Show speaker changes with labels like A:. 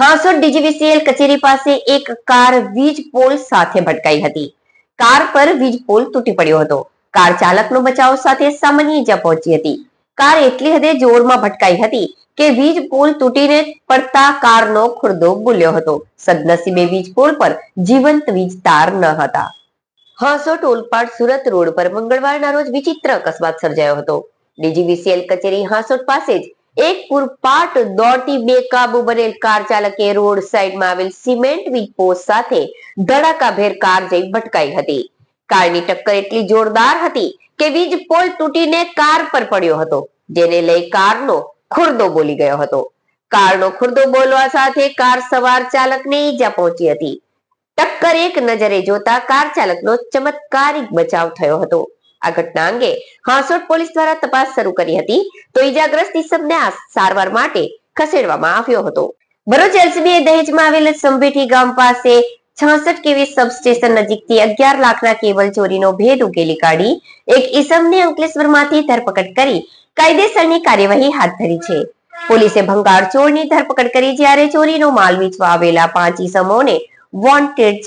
A: Hansot DGVCL કચેરી પાસે એક કાર વીજ પોલ સાથે ભટકાઈ હતી. કાર પર વીજ પોલ તૂટી પડ્યો હતો. કાર ચાલકનો બચાવ સાથે સામાન્ય ઈજા પહોંચી હતી. કાર એટલી હદે જોરમાં ભટકાઈ હતી કે વીજ પોલ તૂટીને પડતા કારનો ખુરદો બોલ્યો હતો. સદનસીબે વીજ પોલ પર જીવંત વીજ તાર ન હતા. હાંસોટ ટોલપાડ સુરત રોડ પર મંગળવારના રોજ વિચિત્ર અકસ્માત સર્જાયો હતો. ડીજીવીસીએલ કચેરી હાસોટ પાસે જ એક પૂરપાટ દોડતી બેકાબુ બનેલ કાર ચાલકે રોડ સાઈડમાં આવેલ સિમેન્ટ વીજ પોસ્ટ સાથે ધડાકાભેર કાર જઈ ભટકાઈ હતી. કારની ટક્કર એટલી જોરદાર હતી કે વીજ પોલ તૂટીને કાર પર પડ્યો હતો, જેને લઈ કારનો ખુરદો બોલી ગયો હતો. કારનો ખુરદો બોલવા સાથે કાર સવાર ચાલકને ઈજા પહોંચી હતી. ટક્કર એક નજરે જોતા કાર ચાલકનો ચમત્કારિક બચાવ થયો હતો. આ ઘટના અંગે હાંસોટ પોલીસ દ્વારા તપાસ શરૂ કરી હતી તો ઈજાગ્રસ્ત ઈસમને આ સારવાર માટે ખસેડવામાં આવ્યો હતો. ભરૂચ એલસીબીએ દહેજમાં આવેલ સંભેઠી ગામ પાસે છાસઠ કેવી સબસ્ટેશન નજીકથી અગિયાર લાખના કેબલ ચોરીનો ભેદ ઉકેલી કાઢી એક ઈસમને અંકલેશ્વરમાંથી ધરપકડ કરી કાયદેસરની કાર્યવાહી હાથ ધરી છે. પોલીસે ભંગાર ચોરની ધરપકડ કરી જ્યારે ચોરીનો માલ વેચવા આવેલા પાંચ ઈસમોને વોન્ટેડ